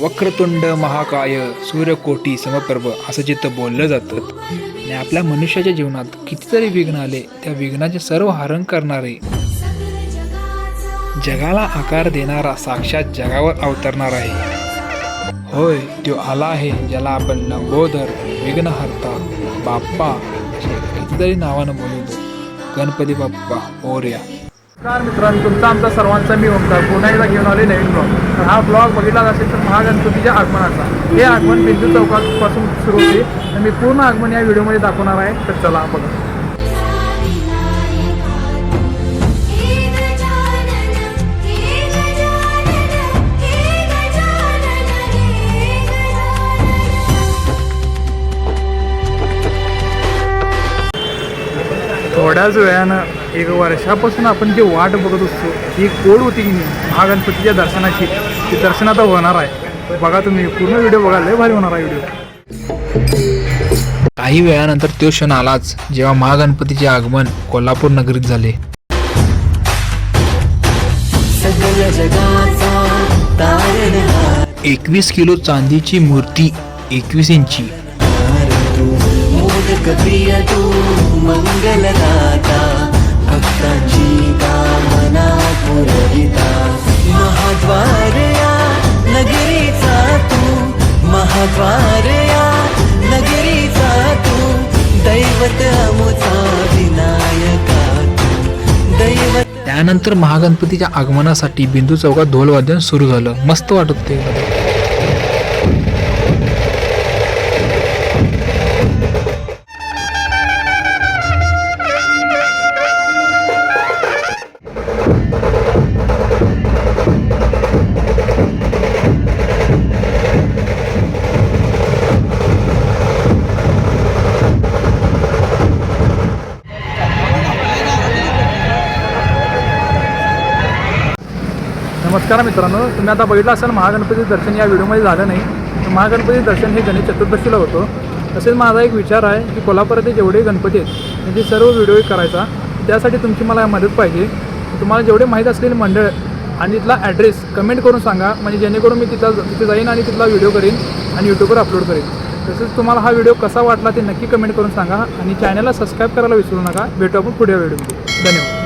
वक्रतुंड महाकाय सूर्यकोटी समप्रभ असं जिथं बोललं जातं. आणि आपल्या मनुष्याच्या जीवनात कितीतरी विघ्न आले त्या विघ्नाचे सर्व हरण करणारे जगाला आकार देणारा साक्षात जगावर अवतरणार आहे. होय तो आला आहे ज्याला आपण लंबोदर विघ्नहर्ता बाप्पा कितीतरी नावानं बोलवतो गणपती बाप्पा मोर्या नमस्कार मित्रांनो तुमचा आमचा सर्वांचा मी ओमकार. पुन्हा एकदा घेऊन आले नवीन ब्लॉग तर हा ब्लॉग बघितला असेल तर महागणपतीच्या आगमनाचा. हे आगमन बिंदू चौकापासून सुरू होते. तर मी पूर्ण आगमन या व्हिडिओमध्ये दाखवणार आहे. तर चला बघा. थोड्याच वेळानं एक वर्षापासून आपण जी वाट बघत असतो ही कोड होती की नाही महागणपतीच्या दर्शनाची ती दर्शन आता होणार आहे. बघा तुम्ही पूर्ण व्हिडिओ बघा लय भारी होणार आहे व्हिडिओ. काही वेळानंतर तो क्षण आलाच जेव्हा महागणपतीचे आगमन कोल्हापूर नगरीत झाले. एकवीस किलो चांदीची मूर्ती एकवीस इंची. मंगलदाता. भक्तांची मना पुरविता महाद्वारया नगरीचा तू. महाद्वारया नगरीचा तू. दैवत अमुचा विनायका दैवत त्यानंतर महागणपतीच्या आगमनासाठी बिंदू चौकात ढोलवादन सुरू झालं. मस्त वाटत ते नमस्कार मित्रांनो तुम्ही आता बघितलं असाल महागणपती दर्शन या व्हिडिओमध्ये झालं नाही. तर महागणपती दर्शन हे गणेश चतुर्दशीला होतं. तसेच माझा एक विचार आहे की कोल्हापुरातील जेवढे गणपती आहेत त्यांचे सर्व व्हिडिओ करायचा त्यासाठी तुमची मला मदत पाहिजे. तुम्हाला जेवढे माहीत असलेले मंडळ आणि तिथला ॲड्रेस कमेंट करून सांगा म्हणजे जेणेकरून मी तिथला तिथे जाईन आणि तिथला व्हिडिओ करीन आणि यूट्यूबवर अपलोड करेन. तसेच तुम्हाला हा व्हिडिओ कसा वाटला ते नक्की कमेंट करून सांगा आणि चॅनलला सबस्क्राईब करायला विसरू नका. भेटू आपण पुढच्या व्हिडिओमध्ये धन्यवाद.